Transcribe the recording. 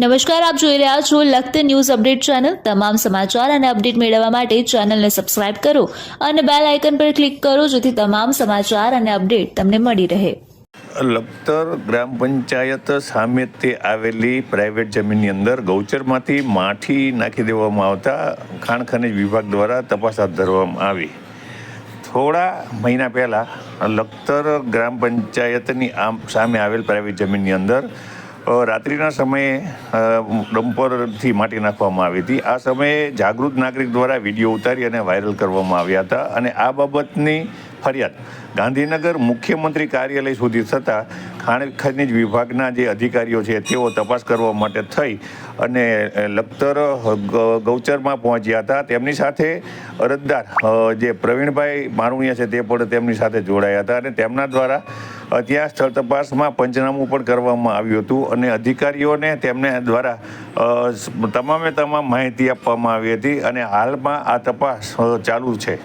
નમસ્કાર, આપ જોઈ રહ્યા છો લખત ન્યૂઝ અપડેટ ચેનલ. તમામ સમાચાર અને અપડેટ મેળવવા માટે ચેનલને સબસ્ક્રાઇબ કરો અને બેલ આઇકન પર ક્લિક કરો જેથી તમામ સમાચાર અને અપડેટ તમને મળી રહે. લખતર ગ્રામ પંચાયત સામે તે આવેલી પ્રાઇવેટ જમીનની અંદર ગૌચરમાંથી માઠી નાખી દેવામાં આવતા ખાણ ખનિજ વિભાગ દ્વારા તપાસ હાથ ધરવામાં આવી. થોડા મહિના પહેલાં લખતર ગ્રામ પંચાયતની આમ સામે આવેલ પ્રાઇવેટ જમીનની અંદર રાત્રિના સમયે ડમ્પરથી માટી નાખવામાં આવી હતી. આ સમયે જાગૃત નાગરિક દ્વારા વીડિયો ઉતારી અને વાયરલ કરવામાં આવ્યા હતા અને આ બાબતની ફરિયાદ ગાંધીનગર મુખ્યમંત્રી કાર્યાલય સુધી થતાં ખાણ ખનિજ વિભાગના જે અધિકારીઓ છે, તેઓ તપાસ કરવા માટે થઈ અને લખતર ગૌચરમાં પહોંચ્યા હતા. તેમની સાથે અરજદાર જે પ્રવીણભાઈ મારુણિયા છે, તે પણ તેમની સાથે જોડાયા હતા અને તેમના દ્વારા ત્યાં સ્થળ તપાસમાં પંચનામું પણ કરવામાં આવ્યું હતું અને અધિકારીઓને તેમને દ્વારા તમામે તમામ માહિતી આપવામાં આવી હતી અને હાલમાં આ તપાસ ચાલુ છે.